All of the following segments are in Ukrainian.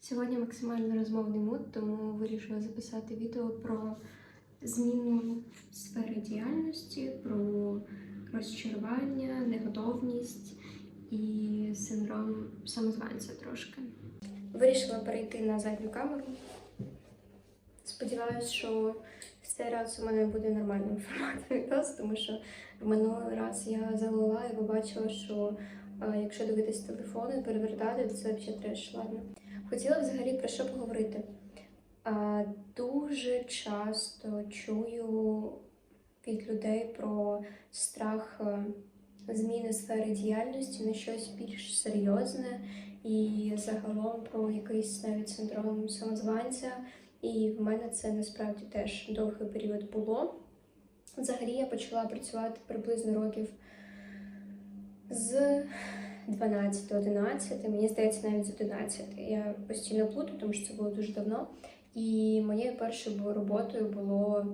Сьогодні максимально розмовний мут, тому вирішила записати відео про зміну сфери діяльності, про розчарування, неготовність і синдром самозванця трошки. Вирішила перейти на задню камеру. Сподіваюсь, що в цей раз у мене буде нормальний формат відос, тому що в минулий раз я залила і побачила, що якщо дивитись телефон і перевертати, це взагалі треш, ладно. Хотіла взагалі про що поговорити. А, дуже часто чую від людей про страх е, зміни сфери діяльності на щось більш серйозне і загалом про якийсь навіть синдром самозванця. І в мене це насправді теж довгий період було. Взагалі я почала працювати приблизно років з 12-11, мені здається, навіть з 11. Я постійно плутаю, тому що це було дуже давно. І моєю першою роботою було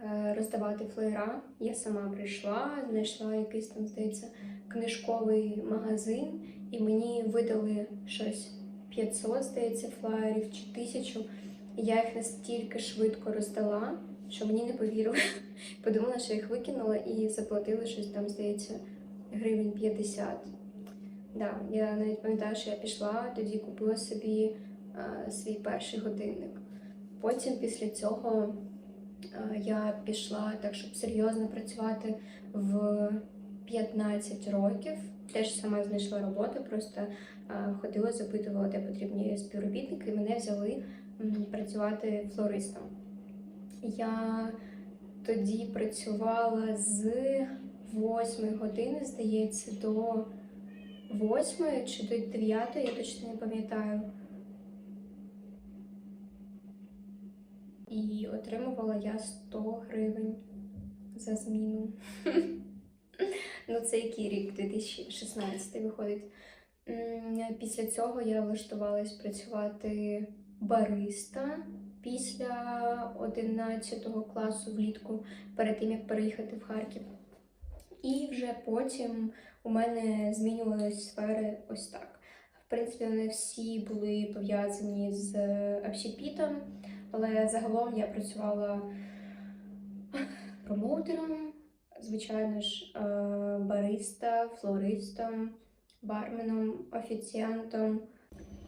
е, роздавати флеєра. Я сама прийшла, знайшла якийсь там, здається, книжковий магазин, і мені видали щось 500, здається, флаєрів чи 1000. І я їх настільки швидко роздала, що мені не повірили. Подумала, що їх викинула і заплатили щось там, здається, гривень 50. Да, я навіть пам'ятаю, що я пішла, тоді купила собі е, свій перший годинник. Потім після цього е, я пішла так, щоб серйозно працювати в 15 років. Теж сама знайшла роботу, просто е, ходила, запитувала, де потрібні співробітники, і мене взяли м, працювати флористом. Я тоді працювала з 8 години, здається, до 8 чи до 9, я точно не пам'ятаю. І отримувала я 100 гривень за зміну. Ну, це який рік? 2016 виходить. Після цього я влаштувалась працювати бариста після 11 класу влітку, перед тим як переїхати в Харків. І вже потім у мене змінювалися сфери ось так. В принципі, вони всі були пов'язані з общепітом, але загалом я працювала промоутером, звичайно ж, е, бариста, флористом, барменом, офіціантом.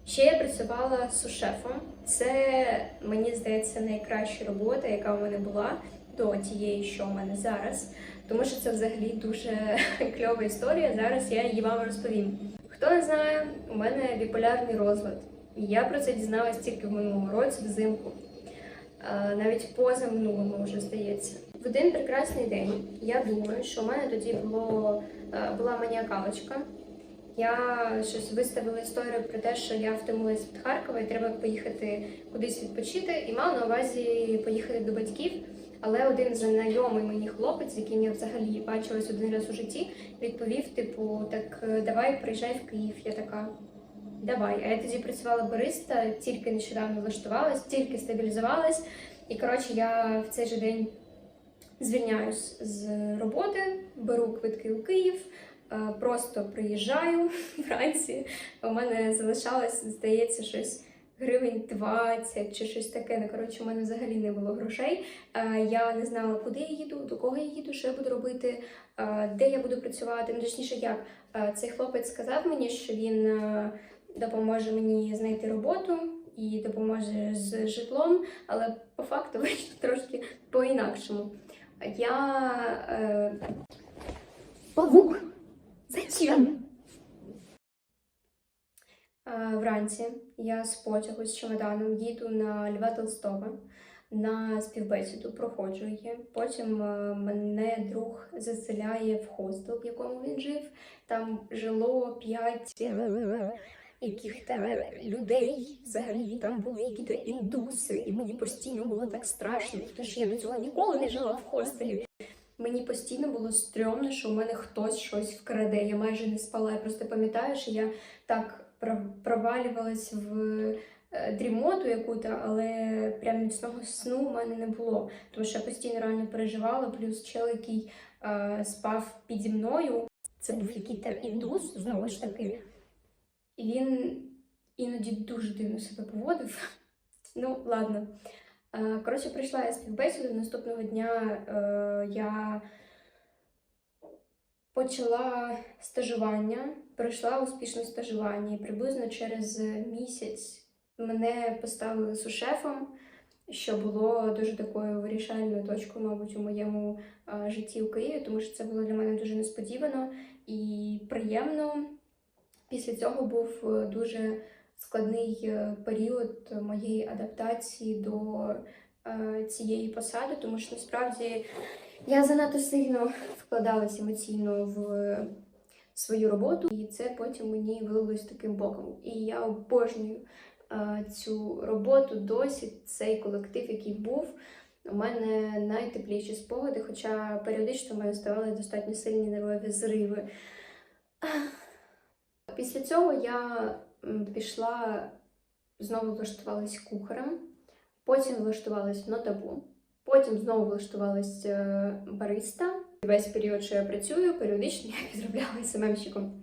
Ще я працювала сушефом. Це, мені здається, найкраща робота, яка у мене була до тієї, що у мене зараз. Тому що це взагалі дуже кльова історія. Зараз я її вам розповім. Хто не знає, у мене біполярний розлад. Я про це дізналась тільки в минулому році взимку. Навіть поза минулому вже здається. В один прекрасний день я думаю, що у мене тоді було, була маніакалочка. Я щось виставила історію про те, що я втомилась від Харкова і треба поїхати кудись відпочити, і мала на увазі поїхати до батьків. Але один знайомий мені хлопець, яким я взагалі бачилась один раз у житті, відповів: типу, так е, давай приїжджай в Київ. Я така. Давай. А я тоді працювала бариста, тільки нещодавно влаштувалась, тільки стабілізувалась. І коротше, я в цей же день звільняюсь з роботи, беру квитки у Київ, е, просто приїжджаю вранці. У мене залишалось, здається, щось гривень 20 чи щось таке. Ну, коротше, у мене взагалі не було грошей. Е, Я не знала, куди я їду, до кого я їду, що я буду робити, е, де я буду працювати. Ну, точніше, як Е, цей хлопець сказав мені, що він допоможе мені знайти роботу і допоможе з житлом, але по факту вийшло трошки по-інакшому. Я е, Павук, зачем? Е, Вранці я з потягу з чемоданом їду на Льва Толстого на співбесіду, проходжу її. Потім е, мене друг заселяє в хостел, в якому він жив. Там жило п'ять Яких там людей взагалі там були якісь індуси, і мені постійно було так страшно, тому що я до цього ніколи не жила в хостелі. Мені постійно було стрьомно, що у мене хтось щось вкраде. Я майже не спала. Я просто пам'ятаю, що я так провалювалась в е, дрімоту яку-то, але прям міцного сну в мене не було. Тому що я постійно реально переживала, плюс чел, який е, спав піді мною, Це був якийсь там індус, знову ж таки. і він. іноді дуже дивно себе поводив. Ну, ладно. Е, Коротше, прийшла я співбесіду. Наступного дня е, я почала стажування, пройшла успішне стажування, і приблизно через місяць мене поставили сушефом, що було дуже такою вирішальною точкою, мабуть, у моєму е, житті у Києві, тому що це було для мене дуже несподівано і приємно. Після цього був е, дуже складний е, період моєї адаптації до е, цієї посади, тому що насправді я занадто сильно вкладалася емоційно в свою роботу, і це потім мені вилилось таким боком. І я обожнюю е, цю роботу досі, цей колектив, який був. У мене найтепліші спогади, хоча періодично в мене ставали достатньо сильні нервові зриви. Після цього я пішла, знову влаштувалась кухарем, потім влаштувалась в нотабу, потім знову влаштувалась е, бариста. Весь період, що я працюю, періодично я підробляла СММщиком.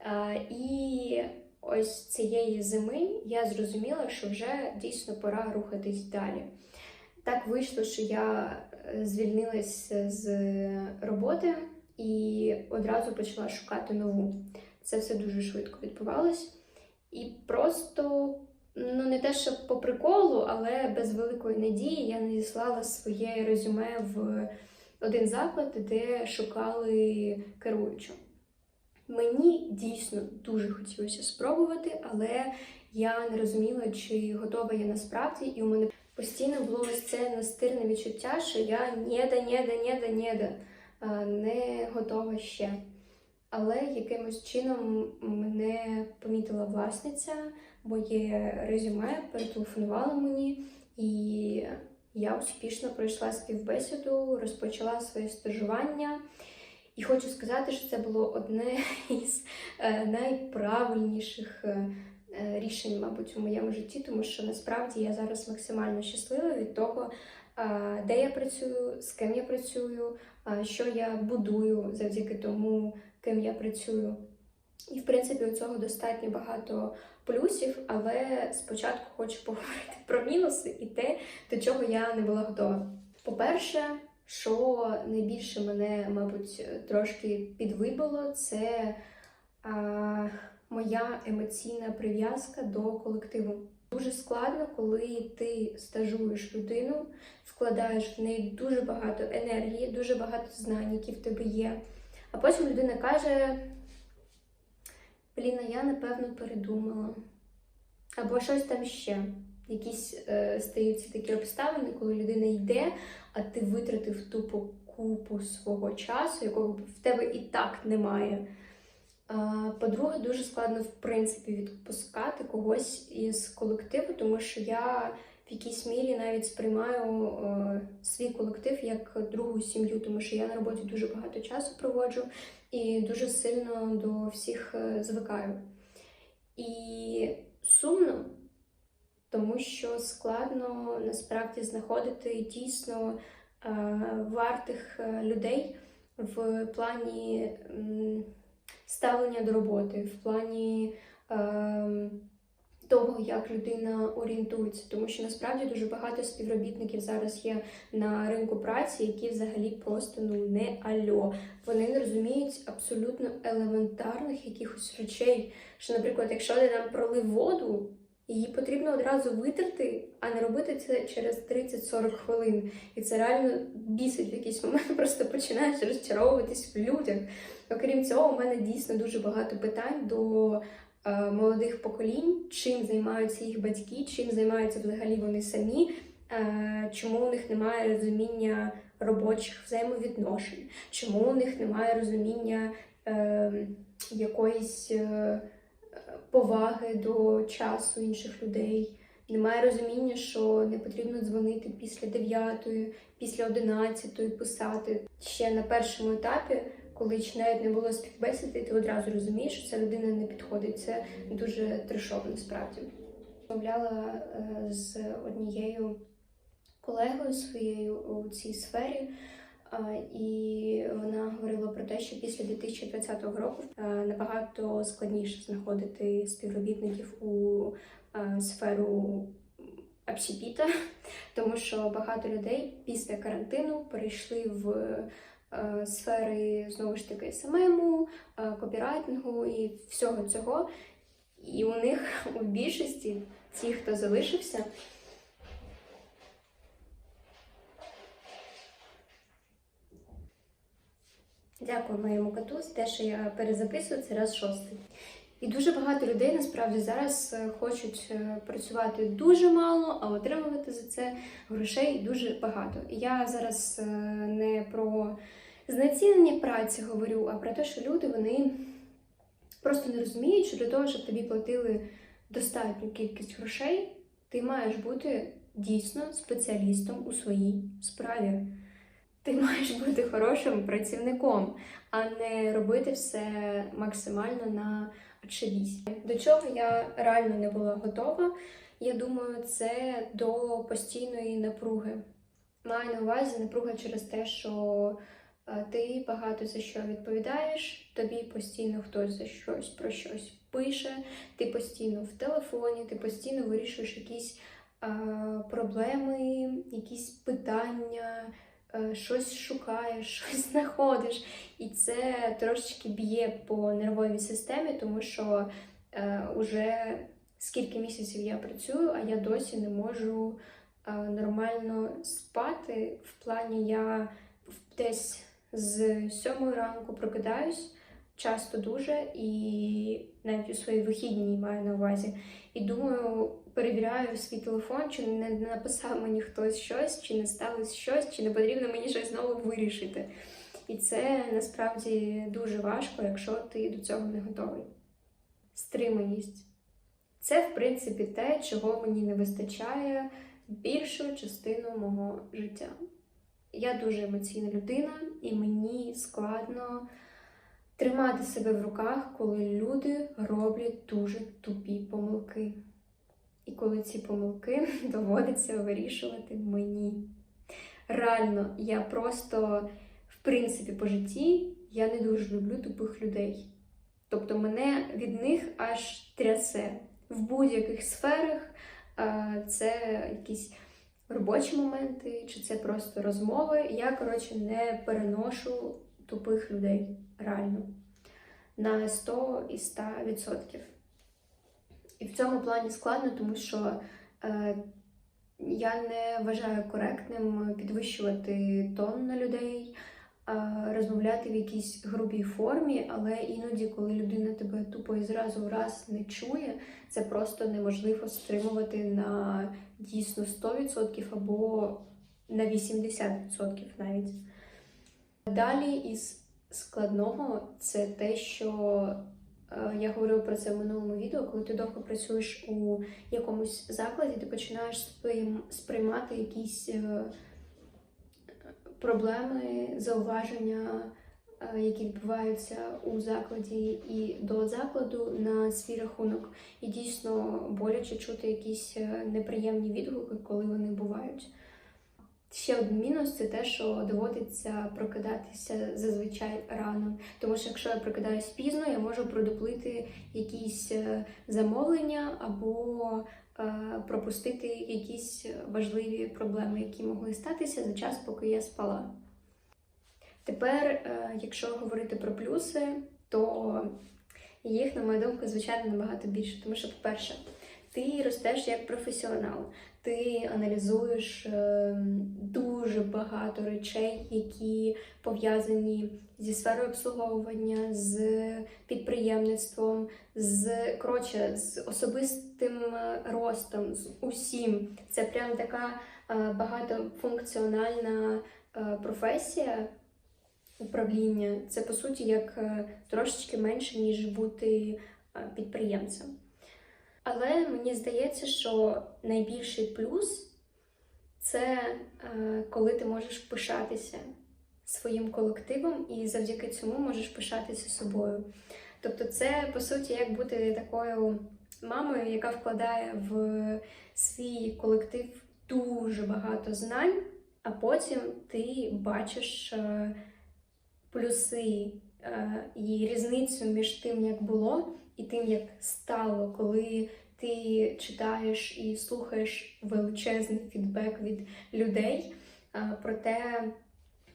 Е, І ось цієї зими я зрозуміла, що вже дійсно пора рухатись далі. Так вийшло, що я е, звільнилась з роботи і одразу почала шукати нову. Це все дуже швидко відбувалось. І просто, ну не те, що по приколу, але без великої надії я надіслала своє резюме в один заклад, де шукали керуючу. Мені дійсно дуже хотілося спробувати, але я не розуміла, чи готова я насправді, і у мене постійно було ось це настирне відчуття, що я ніда, ніда, ніда, ніда, не готова ще. Але якимось чином мене помітила власниця, моє резюме перетелефонувала мені, і я успішно пройшла співбесіду, розпочала своє стажування. І хочу сказати, що це було одне із е, найправильніших е, е, рішень, мабуть, у моєму житті, тому що насправді я зараз максимально щаслива від того, де я працюю, з ким я працюю, що я будую завдяки тому, ким я працюю. І, в принципі, у цього достатньо багато плюсів, але спочатку хочу поговорити про мінуси і те, до чого я не була готова. По-перше, що найбільше мене, мабуть, трошки підвибило, це а, моя емоційна прив'язка до колективу. Дуже складно, коли ти стажуєш людину, вкладаєш в неї дуже багато енергії, дуже багато знань, які в тебе є. А потім людина каже: Блін, я напевно передумала. Або щось там ще. Якісь е, стаються такі обставини, коли людина йде, а ти витратив тупо купу свого часу, якого в тебе і так немає. По-друге, дуже складно в принципі відпускати когось із колективу, тому що я в якійсь мірі навіть сприймаю е, свій колектив як другу сім'ю, тому що я на роботі дуже багато часу проводжу і дуже сильно до всіх е, звикаю. І сумно, тому що складно насправді знаходити дійсно е, вартих людей в плані ставлення до роботи, в плані е, того, як людина орієнтується, тому що насправді дуже багато співробітників зараз є на ринку праці, які взагалі просто ну не альо. Вони не розуміють абсолютно елементарних якихось речей. Що, наприклад, якщо ти там пролив воду, її потрібно одразу витерти, а не робити це через 30-40 хвилин. І це реально бісить в якийсь момент, просто починаєш розчаровуватись в людях. Окрім цього, у мене дійсно дуже багато питань до молодих поколінь, чим займаються їх батьки, чим займаються взагалі вони самі, е, чому у них немає розуміння робочих взаємовідношень, чому у них немає розуміння е, якоїсь. Е, поваги до часу інших людей. Немає розуміння, що не потрібно дзвонити після 9, після 11 писати. Ще на першому етапі, коли ще навіть не було співбесіди, ти одразу розумієш, що ця людина не підходить. Це дуже трешово насправді. Розмовляла е, з однією колегою своєю у цій сфері. І вона говорила про те, що після 2020 року е, набагато складніше знаходити співробітників у е, сферу общепіта, тому що багато людей після карантину перейшли в сфери знову ж таки СММу, е, копірайтингу і всього цього. І у них у більшості ті, хто залишився, Дякую моєму коту за те, що я перезаписую це раз шостий. І дуже багато людей насправді зараз е, хочуть е, працювати дуже мало, а отримувати за це грошей дуже багато. Я зараз е, не про знецінення праці говорю, а про те, що люди вони просто не розуміють, що для того, щоб тобі платили достатню кількість грошей, ти маєш бути дійсно спеціалістом у своїй справі. Ти маєш бути хорошим працівником, а не робити все максимально на отшибісь. До чого я реально не була готова. Я думаю, це до постійної напруги. Маю на увазі напруга через те, що ти багато за що відповідаєш, тобі постійно хтось за щось про щось пише, ти постійно в телефоні, ти постійно вирішуєш якісь е, проблеми, якісь питання е, щось шукаєш, щось знаходиш. І це трошечки б'є по нервовій системі, тому що е, уже скільки місяців я працюю, а я досі не можу е, нормально спати. В плані я десь з сьомої ранку прокидаюсь. Часто дуже і навіть у свої вихідні маю на увазі. І думаю, перевіряю свій телефон, чи не написав мені хтось щось, чи не сталося щось, чи не потрібно мені щось знову вирішити. І це насправді дуже важко, якщо ти до цього не готовий. Стриманість. Це, в принципі, те, чого мені не вистачає більшу частину мого життя. Я дуже емоційна людина, і мені складно тримати себе в руках, коли люди роблять дуже тупі помилки. І коли ці помилки доводиться вирішувати мені. Реально, я просто, в принципі, по житті я не дуже люблю тупих людей. Тобто мене від них аж трясе в будь-яких сферах. е, Це якісь робочі моменти, чи це просто розмови. Я, коротше, не переношу тупих людей реально на 100 і 100 відсотків. І в цьому плані складно, тому що е, я не вважаю коректним підвищувати тон на людей, розмовляти в якійсь грубій формі, але іноді, коли людина тебе тупо і зразу в раз не чує, це просто неможливо стримувати на дійсно 100% або на 80% навіть. Далі із складного це те, що е, я говорила про це в минулому відео, коли ти довго працюєш у якомусь закладі, ти починаєш сприймати якісь е, проблеми, зауваження, е, які відбуваються у закладі і до закладу на свій рахунок. І дійсно боляче чути якісь е, неприємні відгуки, коли вони бувають. Ще один мінус це те, що доводиться прокидатися зазвичай рано. Тому що якщо я прокидаюсь пізно, я можу продуплити якісь е, замовлення або пропустити якісь важливі проблеми, які могли статися за час, поки я спала. Тепер, е, якщо говорити про плюси, то їх, на мою думку, звичайно, набагато більше. Тому що, по-перше, ти ростеш як професіонал, ти аналізуєш е, дуже багато речей, які пов'язані зі сферою обслуговування, з підприємництвом, з коротше, з особистим е, ростом, з усім. Це прям така е, багатофункціональна професія. Управління це по суті як трошечки менше, ніж бути підприємцем. Але мені здається, що найбільший плюс це е, коли ти можеш пишатися своїм колективом і завдяки цьому можеш пишатися собою. Тобто, це по суті як бути такою мамою, яка вкладає в свій колектив дуже багато знань, а потім ти бачиш е, плюси е, і різницю між тим, як було, і тим, як стало, коли ти читаєш і слухаєш величезний фідбек від людей про те,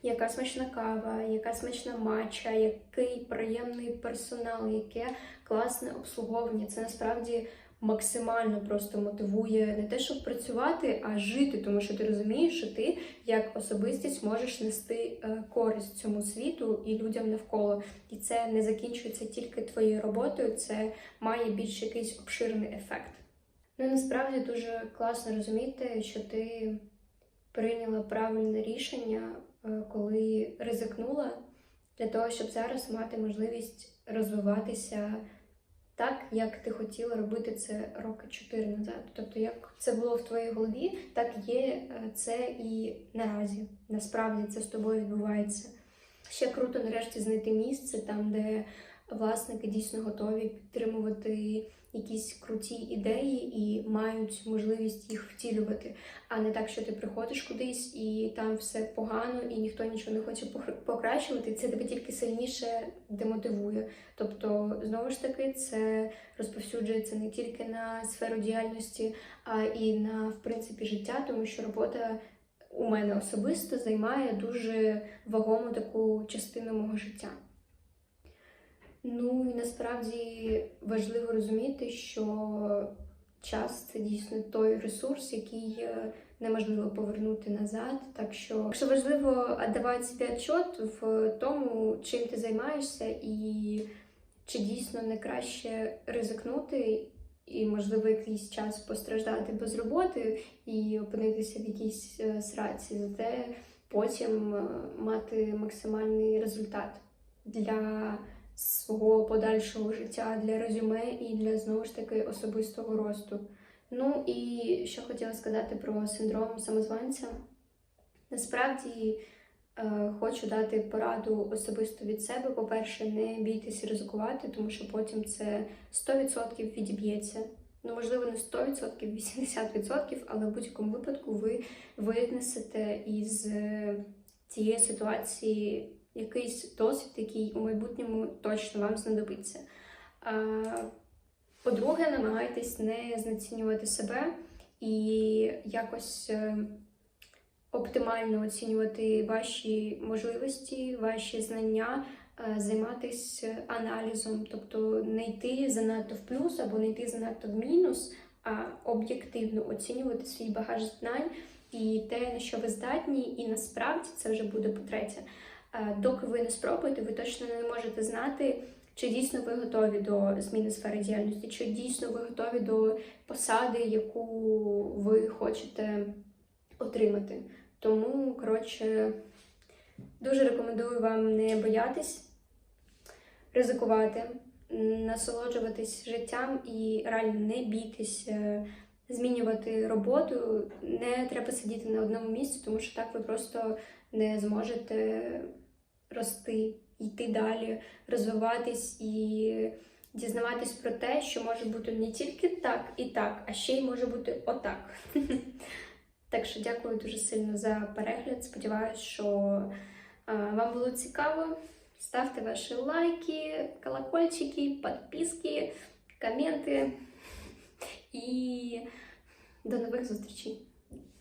яка смачна кава, яка смачна матча, який приємний персонал, яке класне обслуговування. Це насправді максимально просто мотивує не те, щоб працювати, а жити, тому що ти розумієш, що ти як особистість можеш нести е, користь цьому світу і людям навколо. І це не закінчується тільки твоєю роботою, це має більш якийсь обширний ефект. Ну і насправді дуже класно розуміти, що ти прийняла правильне рішення, е, коли ризикнула для того, щоб зараз мати можливість розвиватися так, як ти хотіла робити це роки чотири назад. Тобто, як це було в твоїй голові, так є е, це і наразі. Насправді це з тобою відбувається. Ще круто нарешті знайти місце там, де власники дійсно готові підтримувати якісь круті ідеї і мають можливість їх втілювати, а не так, що ти приходиш кудись і там все погано, і ніхто нічого не хоче покращувати. Це тебе тільки сильніше демотивує. Тобто, знову ж таки, це розповсюджується не тільки на сферу діяльності, а і на в принципі життя, тому що робота у мене особисто займає дуже вагому таку частину мого життя. Ну і насправді важливо розуміти, що час це дійсно той ресурс, який е, неможливо повернути назад. Так що, якщо важливо віддавати собі отчет в тому, чим ти займаєшся, і чи дійсно не краще ризикнути, і, можливо, якийсь час постраждати без роботи і опинитися в якійсь е, сраці, зате потім е, мати максимальний результат для свого подальшого життя для резюме і для знову ж таки особистого росту. Ну і що хотіла сказати про синдром самозванця. Насправді е, хочу дати пораду особисто від себе. По-перше, не бійтесь ризикувати, тому що потім це 100% відіб'ється. Ну, можливо, не 100%, 80%, але в будь-якому випадку ви винесете із е, цієї ситуації якийсь досвід, який у майбутньому точно вам знадобиться. По-друге, намагайтесь не знецінювати себе і якось е, оптимально оцінювати ваші можливості, ваші знання, е, займатися аналізом, тобто не йти занадто в плюс або не йти занадто в мінус, а об'єктивно оцінювати свій багаж знань і те, на що ви здатні, і насправді це вже буде по-третє. Е, Доки ви не спробуєте, ви точно не можете знати, чи дійсно ви готові до зміни сфери діяльності, чи дійсно ви готові до посади, яку ви хочете отримати. Тому, коротше, дуже рекомендую вам не боятись, ризикувати, насолоджуватись життям і реально не бійтесь е, змінювати роботу. Не треба сидіти на одному місці, тому що так ви просто не зможете рости, йти далі, розвиватись і дізнаватись про те, що може бути не тільки так і так, а ще й може бути отак. Так що дякую дуже сильно за перегляд. Сподіваюсь, що вам було цікаво. Ставте ваші лайки, колокольчики, підписки, коменти. І до нових зустрічей!